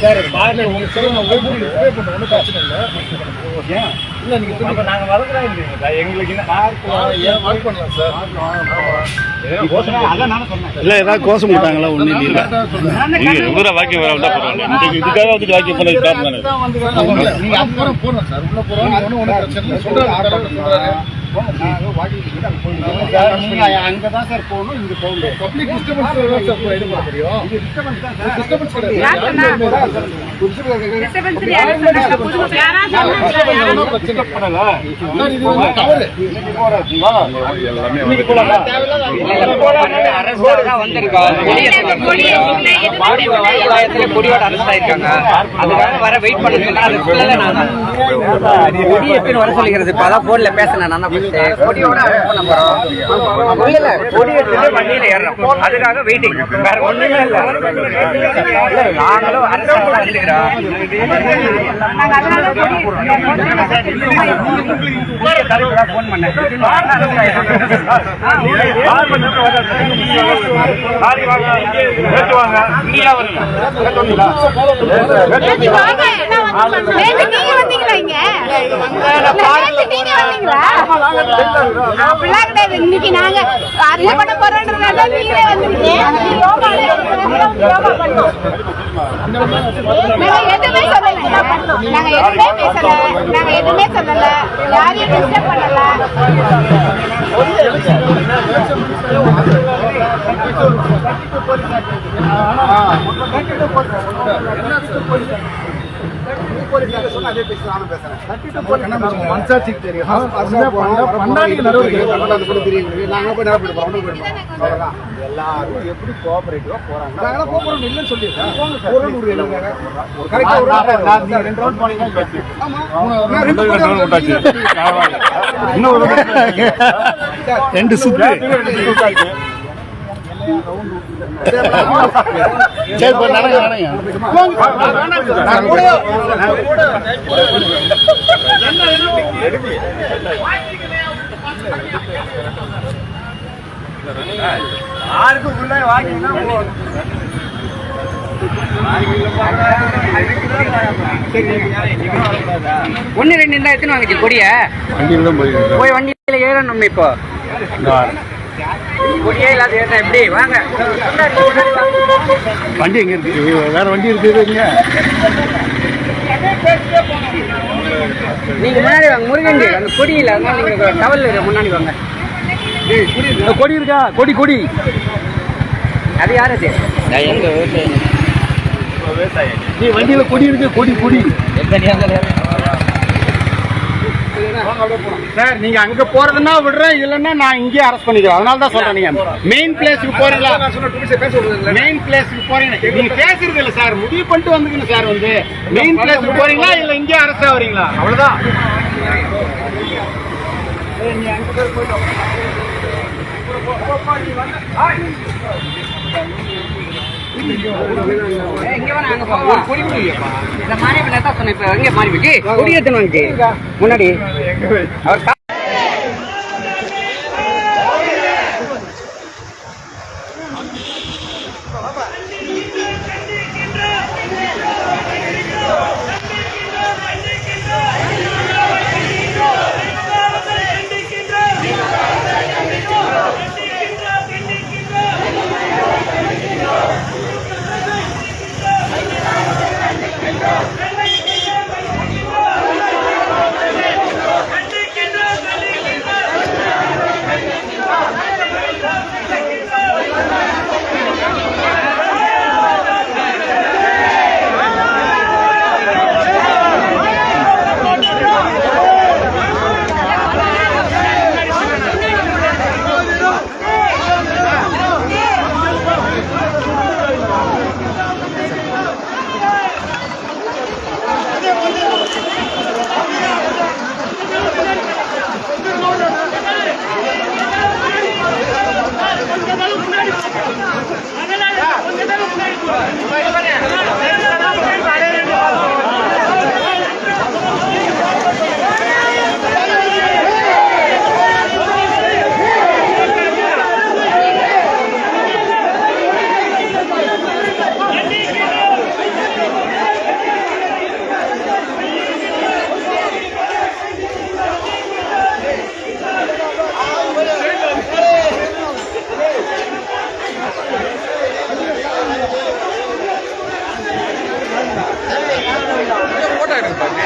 Sir பாருங்க உங்களுக்கு சொல்லுங்க. பண்ணுறோம் ஒன்றும் பிரச்சனை இல்லை. இல்லை நீங்கள் திரும்ப நாங்கள் எங்களுக்கு என்ன? ஏன் ஒர்க் பண்ணலாம் சார் இல்லை ஏதாவது கோஷம் போட்டாங்களா ஒன்றும் இல்லை. வர வந்தா பரவாயில்ல. இதுக்கு- இதுக்காக வந்து பண்ண தானே அப்புறம் போறோம் சார் உள்ள பிரச்சனை இல்லை. சொல்றாரு அங்கதான் சார் போகணும் இங்க போகணும் பப்ளிக் டிஸ்டர்பன்ஸ் சார் இது பண்ண முடியும் டிஸ்டர்பன்ஸ் பண்ணல சார் இது வந்து தவறு கொடியோட அரெஸ்ட் ஆயிருக்காங்க அதுக்காக வர வெயிட் பண்ண சொன்னா அதுக்குள்ள நான் வர சொல்லிக்கிறது இப்ப அதான் போன்ல பேசினேன் நான் ஃபர்ஸ்ட் கொடியோட பண்ண போறோம் இல்ல கொடி எடுத்துட்டு வண்டியில ஏறணும் அதுக்காக வெயிட்டிங் வேற ஒண்ணுமே இல்ல நாங்களும் போன் பண்ணேன் நீங்க இங்க? நேத்து நீங்க வந்தீங்களா? அப்படிலாம் கிடையாது. இன்னைக்கு நாங்க arrange பண்ண போறோன்றதால நீங்களே வந்திருக்கீங்க. யோகால யோகா பண்ணோம். நாங்க எதுவுமே சொல்லல. நாங்க எதுவுமே பேசல. நாங்க எதுவுமே சொல்லல. யாரையும் disturb பண்ணல. மனசாட்சிக்கு தெரியும். பண்டாடிக்கு நடவடிக்கை எப்படி கோஆபரேட்டிவா போறாங்க? நாங்களாம் போறோம் நீங்க ரெண்டு சுத்து சரி இப்போ நடங்க நடங்க ஒன்னு ரெண்டு இருந்தா எத்தனை வாங்கிச்சு? கொடிய? வண்டியில் போய் வண்டியில ஏறணும் இப்போ. கொடியே இல்லாத எப்படி? வாங்க. வண்டி எங்க இருக்கு? வேற வண்டி இருக்குது இங்க. நீங்க முன்னாடி வாங்க முருகன் அந்த கொடி இல்ல அதனால நீங்க டவல் முன்னாடி வாங்க. கொடி இருக்கா? கொடி கொடி அது யாரு அது? நீ வண்டியில கொடி இருக்கு கொடி கொடி. சார் நீங்க அங்க போறதுன்னா விடுறேன் இல்லைன்னா நான் இங்கேயே அரெஸ்ட் பண்ணிக்கிறேன். அதனால தான் சொல்றேன் நீங்க. மெயின் பிளேஸ்க்கு போறீங்களா? மெயின் பிளேஸ்க்கு போறீங்க. நீங்க பேசுறது இல்ல சார் முடிவு பண்ணிட்டு வந்துக்கணும் சார் வந்து. மெயின் பிளேஸ்க்கு போறீங்களா இல்ல இங்கே அரெஸ்ட் ஆவறீங்களா அவ்வளவுதான். இங்க வேணா அங்க போவோம் கொடி இந்த மாறி பிள்ளை சொன்னேன் இப்ப எங்க மாறி முன்னாடி அவர் cuerda.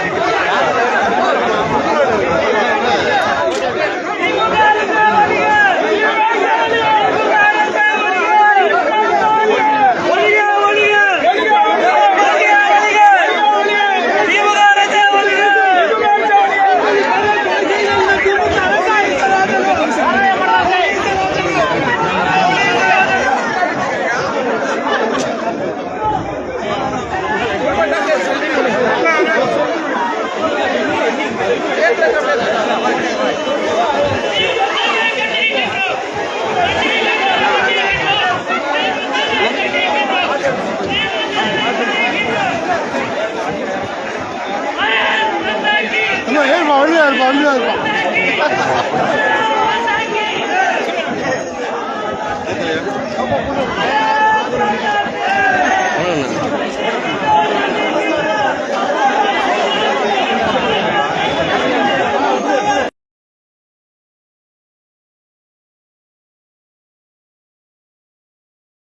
elma, un elma, un elma. Come on, come on.